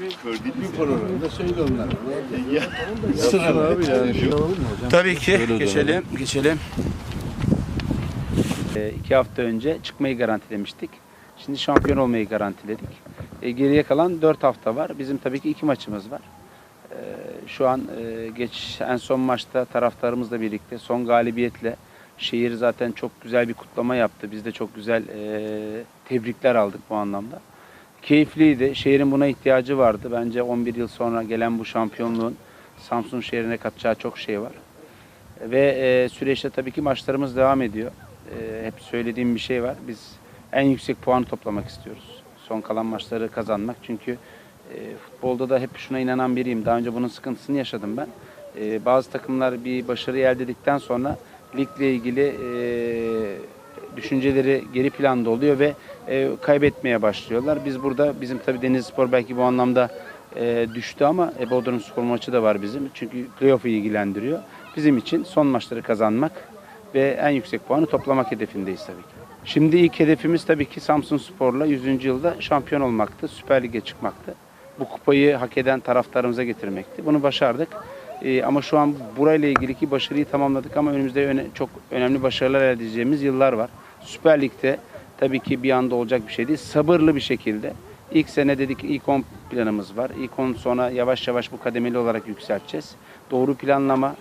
bir programda söyle onlara. Sıra abi yani. Tabii ki. geçelim. Geçelim. Ee, iki hafta önce çıkmayı garantilemiştik. Şimdi şampiyon olmayı garantiledik. Ee, geriye kalan dört hafta var. Bizim tabii ki iki maçımız var. Ee, şu an e, geç en son maçta taraftarımızla birlikte son galibiyetle şehir zaten çok güzel bir kutlama yaptı. Biz de çok güzel e, tebrikler aldık bu anlamda. Keyifliydi. Şehrin buna ihtiyacı vardı. Bence 11 yıl sonra gelen bu şampiyonluğun Samsun şehrine katacağı çok şey var. Ve e, süreçte tabii ki maçlarımız devam ediyor. E, hep söylediğim bir şey var. Biz en yüksek puanı toplamak istiyoruz. Son kalan maçları kazanmak. Çünkü e, futbolda da hep şuna inanan biriyim. Daha önce bunun sıkıntısını yaşadım ben. E, bazı takımlar bir başarı elde ettikten sonra ligle ilgili e, düşünceleri geri planda oluyor ve e, kaybetmeye başlıyorlar. Biz burada bizim tabii Denizlispor belki bu anlamda e, düştü ama e, Bodrum Spor maçı da var bizim. Çünkü playoff'u ilgilendiriyor. Bizim için son maçları kazanmak ve en yüksek puanı toplamak hedefindeyiz tabii ki. Şimdi ilk hedefimiz tabii ki Samsun Spor'la 100. yılda şampiyon olmaktı. Süper Lig'e çıkmaktı. Bu kupayı hak eden taraftarımıza getirmekti. Bunu başardık. Ee, ama şu an burayla ilgili ki başarıyı tamamladık ama önümüzde öne- çok önemli başarılar elde edeceğimiz yıllar var. Süper Lig'de tabii ki bir anda olacak bir şey değil. Sabırlı bir şekilde. İlk sene dedik ilk 10 planımız var. İlk 10 sonra yavaş yavaş bu kademeli olarak yükselteceğiz. Doğru planlama,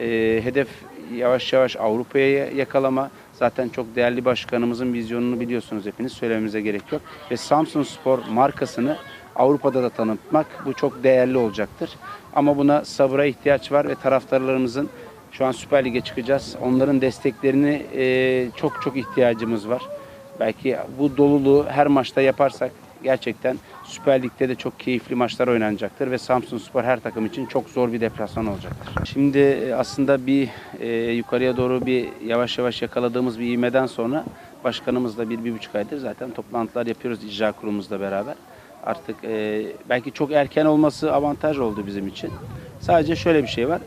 e, hedef yavaş yavaş Avrupa'ya yakalama. Zaten çok değerli başkanımızın vizyonunu biliyorsunuz hepiniz söylememize gerek yok. Ve Samsun Spor markasını Avrupa'da da tanıtmak bu çok değerli olacaktır. Ama buna sabıra ihtiyaç var ve taraftarlarımızın şu an Süper Lig'e çıkacağız. Onların desteklerini e, çok çok ihtiyacımız var. Belki bu doluluğu her maçta yaparsak gerçekten Süper Lig'de de çok keyifli maçlar oynanacaktır ve Samsun Spor her takım için çok zor bir deplasman olacaktır. Şimdi e, aslında bir e, yukarıya doğru bir yavaş yavaş yakaladığımız bir ivmeden sonra başkanımızla bir, bir buçuk aydır zaten toplantılar yapıyoruz icra kurulumuzla beraber. Artık e, belki çok erken olması avantaj oldu bizim için. Sadece şöyle bir şey var.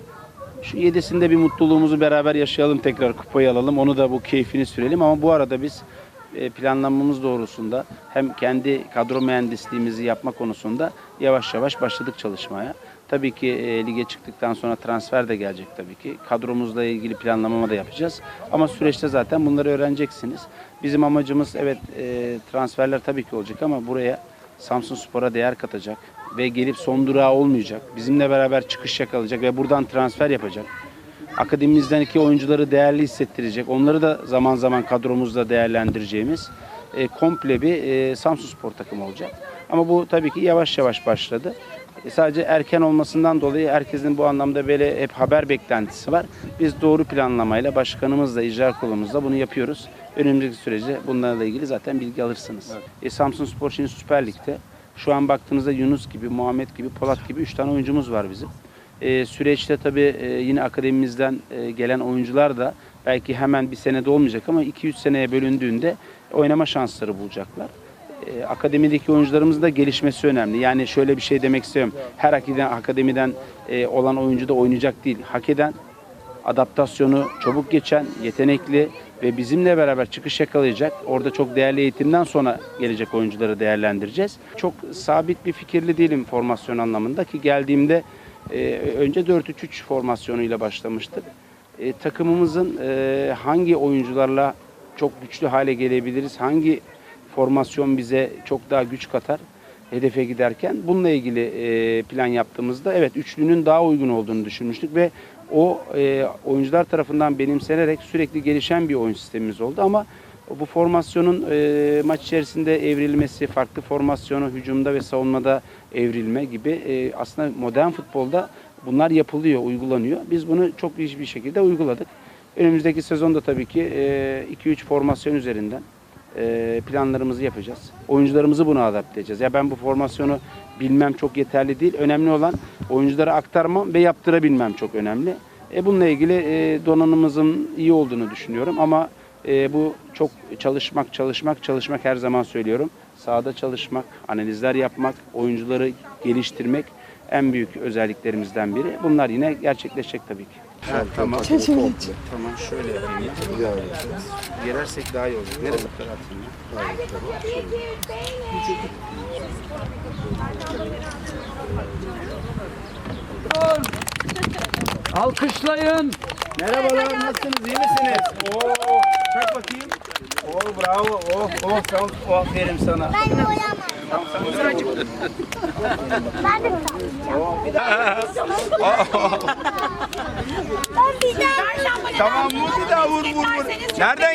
Şu yedisinde bir mutluluğumuzu beraber yaşayalım tekrar kupayı alalım. Onu da bu keyfini sürelim ama bu arada biz e, planlamamız doğrusunda hem kendi kadro mühendisliğimizi yapma konusunda yavaş yavaş başladık çalışmaya. Tabii ki e, lige çıktıktan sonra transfer de gelecek tabii ki. Kadromuzla ilgili planlama da yapacağız. Ama süreçte zaten bunları öğreneceksiniz. Bizim amacımız evet e, transferler tabii ki olacak ama buraya Samsun Spor'a değer katacak ve gelip son durağı olmayacak. Bizimle beraber çıkış yakalayacak ve buradan transfer yapacak akademimizden iki oyuncuları değerli hissettirecek. Onları da zaman zaman kadromuzda değerlendireceğimiz e, komple bir e, Samsun Spor takımı olacak. Ama bu tabii ki yavaş yavaş başladı. E, sadece erken olmasından dolayı herkesin bu anlamda böyle hep haber beklentisi var. Biz doğru planlamayla başkanımızla, icra kurulumuzla bunu yapıyoruz. Önümüzdeki sürece bunlarla ilgili zaten bilgi alırsınız. E, Samsun Spor şimdi Süper Lig'de. Şu an baktığınızda Yunus gibi, Muhammed gibi, Polat gibi 3 tane oyuncumuz var bizim. E, süreçte tabii e, yine akademimizden e, gelen oyuncular da belki hemen bir senede olmayacak ama 2-3 seneye bölündüğünde oynama şansları bulacaklar. E, akademideki oyuncularımızın da gelişmesi önemli. Yani şöyle bir şey demek istiyorum. Her akademiden, akademiden e, olan oyuncu da oynayacak değil. Hak eden, adaptasyonu çabuk geçen, yetenekli ve bizimle beraber çıkış yakalayacak. Orada çok değerli eğitimden sonra gelecek oyuncuları değerlendireceğiz. Çok sabit bir fikirli değilim formasyon anlamında ki geldiğimde e, önce 4-3-3 formasyonuyla başlamıştık. E, takımımızın hangi oyuncularla çok güçlü hale gelebiliriz, hangi formasyon bize çok daha güç katar hedefe giderken bununla ilgili e, plan yaptığımızda evet üçlünün daha uygun olduğunu düşünmüştük ve o e, oyuncular tarafından benimsenerek sürekli gelişen bir oyun sistemimiz oldu ama bu formasyonun e, maç içerisinde evrilmesi, farklı formasyonu hücumda ve savunmada evrilme gibi e, aslında modern futbolda bunlar yapılıyor, uygulanıyor. Biz bunu çok iyi bir şekilde uyguladık. Önümüzdeki sezonda tabii ki 2-3 formasyon üzerinden e, planlarımızı yapacağız. Oyuncularımızı buna adapte edeceğiz. Ya ben bu formasyonu bilmem çok yeterli değil. Önemli olan oyunculara aktarmam ve yaptırabilmem çok önemli. E, bununla ilgili e, donanımımızın iyi olduğunu düşünüyorum ama e, bu çok çalışmak, çalışmak, çalışmak her zaman söylüyorum. Sahada çalışmak, analizler yapmak, oyuncuları geliştirmek en büyük özelliklerimizden biri. Bunlar yine gerçekleşecek tabii ki. Tamam. takımı Çocuğum Tamam şöyle yapayım. ya. Gelersek daha iyi olur. Nereye kadar atayım ya? Alkışlayın. Merhabalar, nasılsınız? İyi misiniz? Oo, tak bakayım. Oo, bravo. Oh, oh, tamam. Oh, aferin sana. Ben de. Tamam, sen otur. Ben de oynamam. Bir daha. Tamam, vur bir daha vur, vur, vur. Nereden